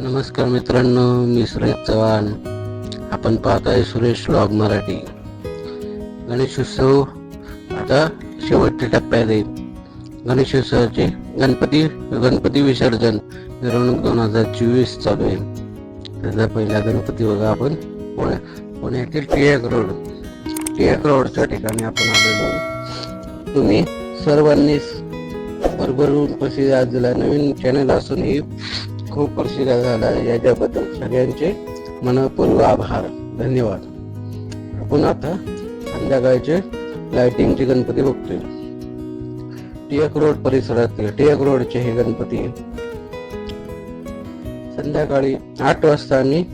नमस्कार मित्रांनो मी सुरेश चव्हाण. आपण पाहत आहे सुरेश ब्लॉग मराठी. गणेशोत्सव आता शेवटच्या टप्प्यात आहे. गणेशोत्सवाचे गणपती गणपती विसर्जन मिरवणूक दोन हजार चोवीस चालू आहे. त्याचा पहिला गणपती बघा आपण. पुण्या पुण्यातील टिळक रोड. टिळक रोडच्या ठिकाणी आपण आलेलो तुम्ही सर्वांनीच भरभरून प्रसिद्ध दिला नवीन चॅनल असूनही खूप प्रसिद्ध झाला याच्याबद्दल सगळ्यांचे मनपूर्व आभार. धन्यवाद. आपण आता संध्याकाळचे लाइटिंगचे गणपती बघतोय. टिळक रोड परिसरातील टिळक रोडचे हे गणपती. संध्याकाळी आठ वाजता आम्ही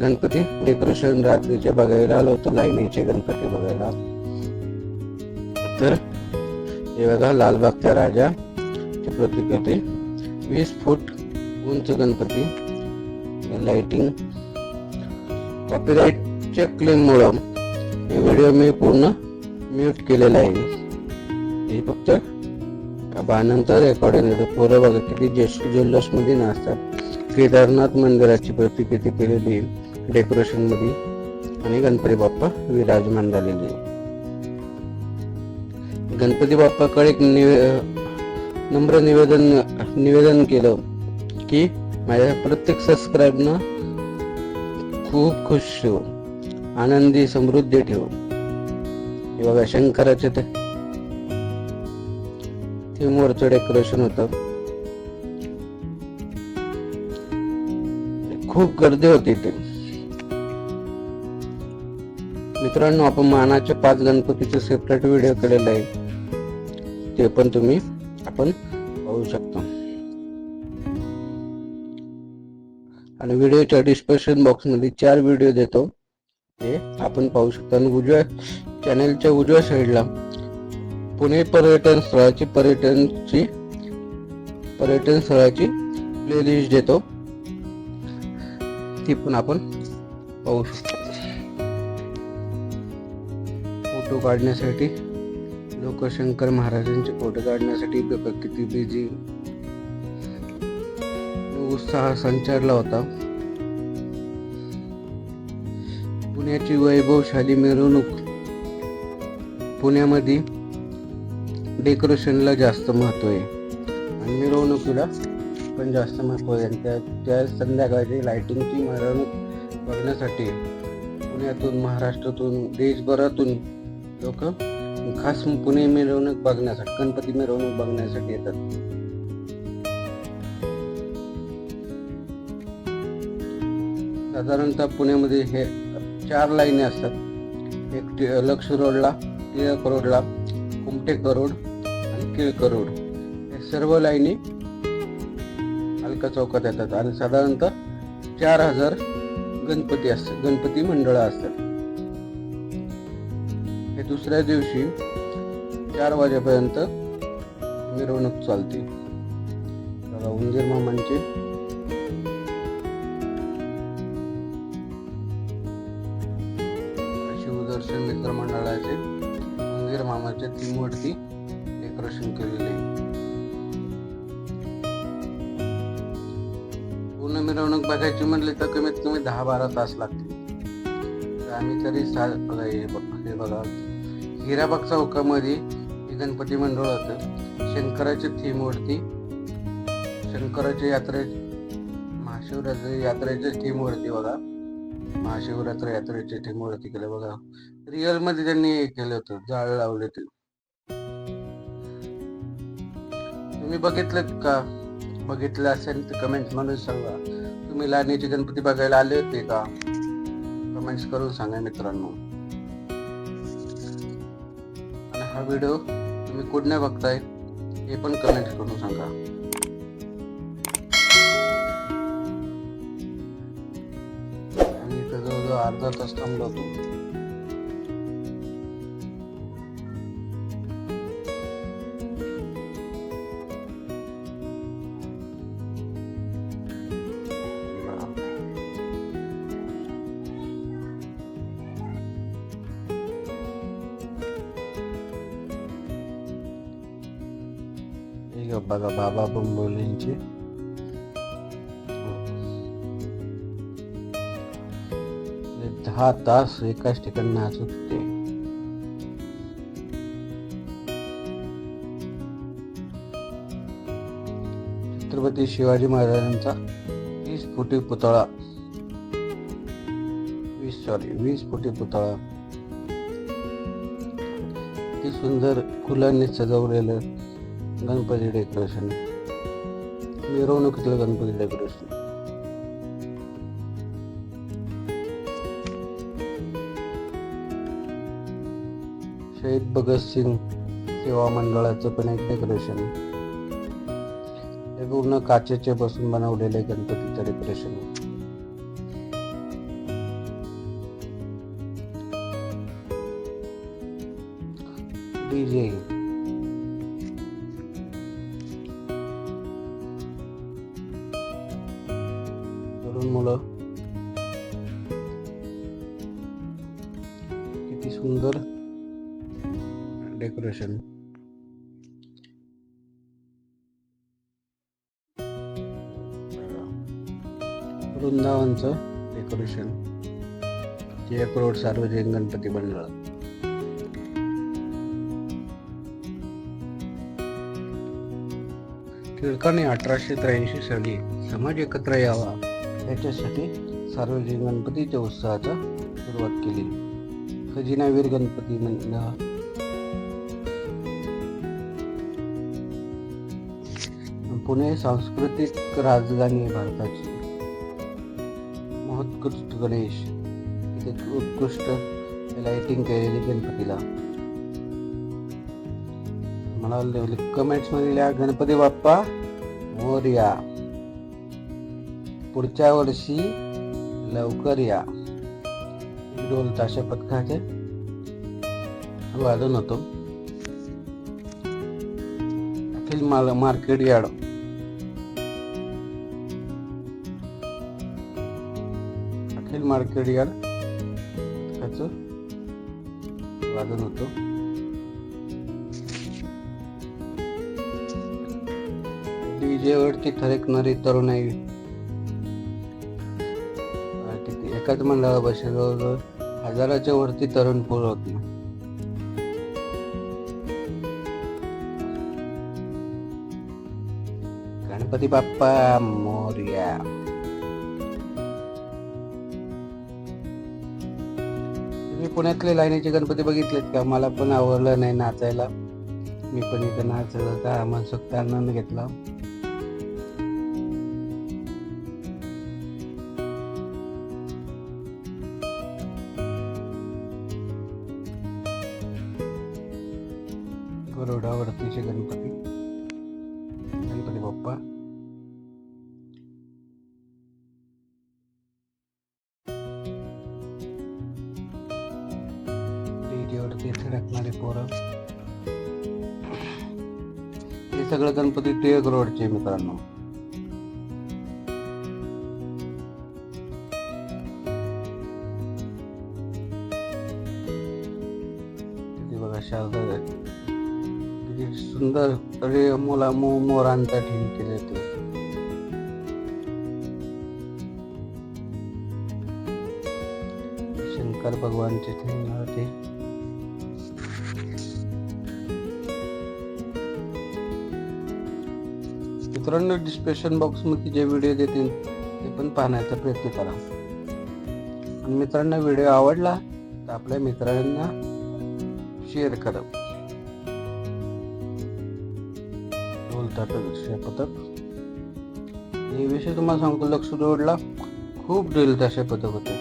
गणपती डेकोरेशन रात्रीचे बघायला आलो होतो लाईनीचे गणपती बघायला. तर हे बघा लालबागच्या राजा प्रतिकृती वीस फूट उंच गणपती लाइटिंग कॉपीराईटच्या क्लेममुळं हे व्हिडिओ मी पूर्ण म्यूट केलेला आहे. हे फक्त नंतर रेकॉर्डिंग येतो पोरं बघा किती जश जल्लोषमध्ये नाचतात. केदारनाथ मंदिराची प्रतिकृती केलेली डेकोरेशनमध्ये आणि गणपती बाप्पा विराजमान झालेले गणपती बाप्पाकडे एक निवे नम्र निवेदन निवेदन केलं. की माझ्या प्रत्येक सबस्क्राईबनं खूप खुश ठेव. आनंदी समृद्धी ठेव. बघा शंकराचे ते थीमवरचं डेकोरेशन होतं. खूप गर्दी होती ते मित्रांनो आपण मानाच्या पाच गणपतीचे सेपरेट व्हिडिओ केलेला आहे ते पण तुम्ही आपण पाहू शकता. व्हिडिओच्या डिस्क्रिप्शन बॉक्समध्ये चार व्हिडिओ देतो. ते आपण पाहू शकता. आणि उजव्या चॅनेलच्या उजव्या साईडला पुणे पर्यटन स्थळाची पर्यटनची पर्यटन स्थळाची प्लेलिस्ट देतो. ती पण आपण पाहू शकतो. फोटो काढण्यासाठी लोकशंकर महाराजांचे फोटो काढण्यासाठी किती बिझी उत्साह संचारला होता. पुण्याची वैभवशाली मिरवणूक. पुण्यामध्ये डेकोरेशनला जास्त महत्त्व आहे. आणि मिरवणुकीला पण जास्त महत्त्व आहे. आणि त्या त्या संध्याकाळची लाइटिंगची मिरवणूक बघण्यासाठी पुण्यातून महाराष्ट्रातून देशभरातून लोक खास पुणे मिरवणूक बघण्यासाठी गणपती मिरवणूक बघण्यासाठी येतात. साधारणतः पुण्यामध्ये हे चार लाईनी असतात. एक टी- लक्ष रोडला टिळक रोडला कुमटेक रोड आणि टिळक रोड. हे सर्व लाईनी अलका चौकात येतात आणि साधारणतः चार हजार गणपती असतात गणपती मंडळं असतात. हे दुसऱ्या दिवशी चार वाजेपर्यंत मिरवणूक चालते. उंदीर मामांची मामाच्या थीमवरती डेकोरेशन केलेले आहे. पूर्ण मिरवणूक बघायची म्हणली तर कमीत कमी दहा बारा तास लागतील. आम्ही तरी सा हे बघा हिराबाग चौकामध्ये हे गणपती मंडळ होतं. शंकराच्या थीमवरती शंकराच्या यात्रे महाशिवरात्री यात्रेच्या थीमवरती बघा. महाशिवरात्र यात्रेच्या थीमवरती केलं बघा. रिअलमध्ये त्यांनी हे केलं होतं जाळ लावले ते. तुम्ही बघितलं का? बघितलं असेल तर कमेंट म्हणून सांगा. तुम्ही लाडणीचे गणपती बघायला आले होते का? कमेंट्स करून सांगा मित्रांनो. आणि हा व्हिडिओ तुम्ही कुठने बघताय हे पण कमेंट करून सांगा. आणि जवळजवळ अर्धा तास थांबलो होतो. बघा बाबा बोंबोलींचे दहा तास एकाच ठिकाणी नाचत होते छत्रपती शिवाजी महाराजांचा वीस फुटी पुतळा. वीस सॉरी वीस फुटी पुतळा. सुंदर फुलांनी सजवलेलं. गणपती डेकोरेशन. मिरवणुकीतलं गणपती डेकोरेशन. शहीद भगतसिंग सेवा मंडळाचं पण एक डेकोरेशन. हे पूर्ण काचेचे बसून बनवलेले गणपतीचं डेकोरेशन. डीजे. डेकोरेशन वृंदावनचं डेकोरेशन टिळक रोड सार्वजनिक गणपती मंडळ. टिळकाने अठराशे त्र्याऐंशी साली समाज एकत्र यावा याच्यासाठी सार्वजनिक गणपतीच्या उत्साहाचा सुरुवात केली. खजिनावीर गणपती मंडळ पुणे सांस्कृतिक राजधानी भारताची. महोत्कृष्ट गणेश. तिथे उत्कृष्ट लाइटिंग केलेली गणपतीला. मला कमेंट्समध्ये लिहा गणपती बाप्पा मोर्या पुढच्या वर्षी लवकर या. ढोल ताशा पथकाचे वादन होतो. अखिल मार्केट यार्ड. मार्केट यार्ड पथकाचं वादन होतं. डीजे वरती थरकणारी तरुणाई. किती एकाच मंडळा बसेल हजाराच्या वरती तरुण पोर होती. गणपती बाप्पा मोर्या. पुण्यातले लाईनीचे गणपती बघितलेत का? मला पण आवडलं नाही नाचायला. मी पण इथं नाचत होता मनसुक्त आनंद घेतला. गरुडावरतीचे गणपती. हे सगळं गणपती टिळक रोडचे मित्रांनो. बघा शारदा किती सुंदर रे मुला मो मोरांचा ठिण केले ते. शंकर भगवानचे ठिण ते. मित्रांनो डिस्क्रिप्शन बॉक्समध्ये जे व्हिडिओ देतील ते पण पाहण्याचा प्रयत्न करा. आणि मित्रांना व्हिडिओ आवडला तर आपल्या मित्रांना शेअर करा. बोलतात पथक. हे विषय तुम्हाला सांगतो लक्ष रोडला खूप ड्रिल तसे पथक होते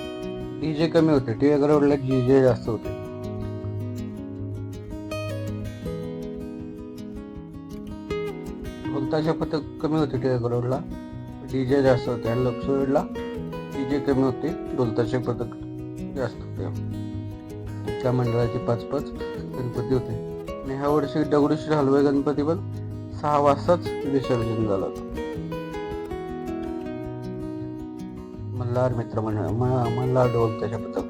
डीजे कमी होते. टी टिळक रोडला जे जास्त होते. बोलताशा पथक कमी होते टिळक रोडला डीजे जास्त होते आणि लक्सोडला डीजे कमी होते ढोलताशे पथक जास्त होते. त्या मंडळाचे पाच पाच गणपती होते. आणि ह्या वर्षी दगडूश्री हलवाई गणपती पण सहा वाजताच विसर्जन झालं होतं. मल्हार मित्र मंडळ मल्हार ढोल त्याच्या पथक.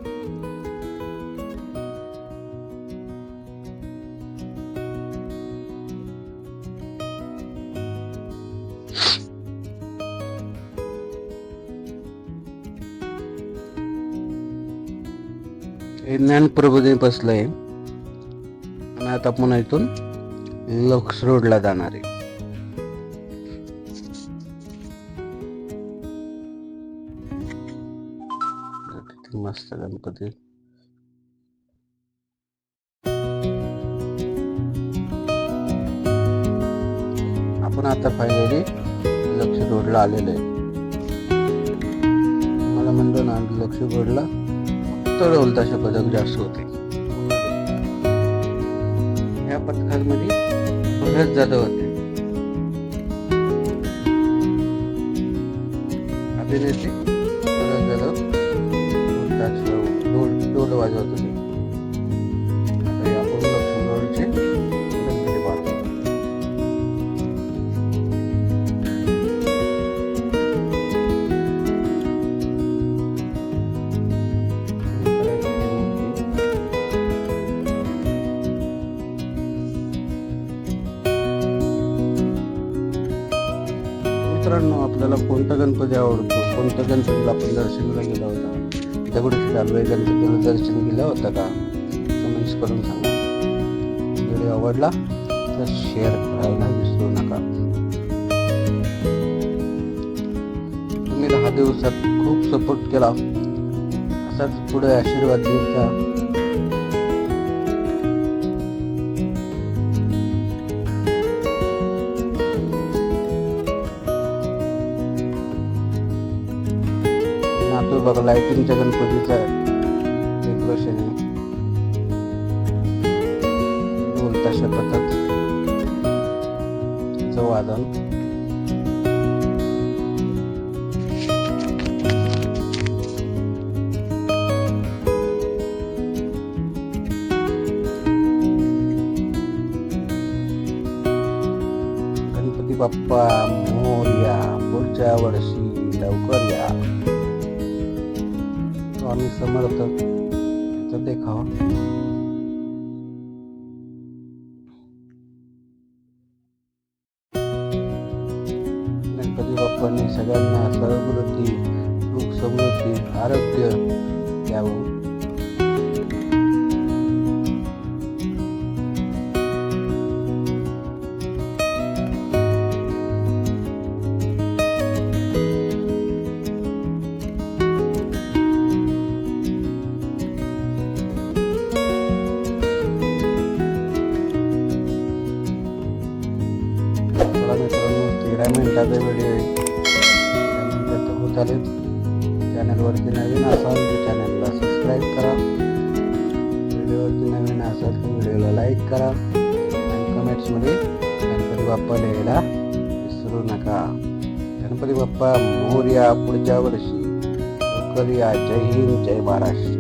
हे बसलं आहे आणि आता पुन्हा इथून लक्स रोडला जाणार आहे. मस्त गणपती. आपण आता फायनली लक्ष रोडला आलेलो आहे. मला म्हणतो ना लक्ष रोडला फक्त ढोलताशे पदक जास्त होते. या पथकामध्ये भरत जाधव होते. अभिनेते भरत जाधव ढोलताशे ढोल ढोल वाजवत होते. आपल्याला कोणता गणपती आवडतो? कोणत्या गणपतीला आपण दर्शनाला गेला होता? दगडूशेठ हलवाई गणपतीला दर्शन केलं होतं का? कमेंट्स करून सांगा. व्हिडिओ आवडला तर शेअर करायला विसरू नका. तुम्ही दहा दिवसात खूप सपोर्ट केला. असाच पुढे आशीर्वाद देत बघा लाइटिंगच्या गणपतीचा डेकोरेशन आहे बोलता शकतच वादन गणपती बाप्पा मोर्या पुढच्या वर्षी लवकर या स्वामी समर्थ. याचा देखावा. मिनिटाचा व्हिडिओ येईल त्यानंतर तो होत आले. चॅनलवरती नवीन असाल तर चॅनलला सबस्क्राईब करा. व्हिडिओवरती नवीन असाल तर व्हिडिओला लाईक करा. आणि कमेंट्समध्ये गणपती बाप्पा लिहायला विसरू नका. गणपती बाप्पा मोर्या पुढच्या वर्षी. लवकर या जय हिंद जय महाराष्ट्र.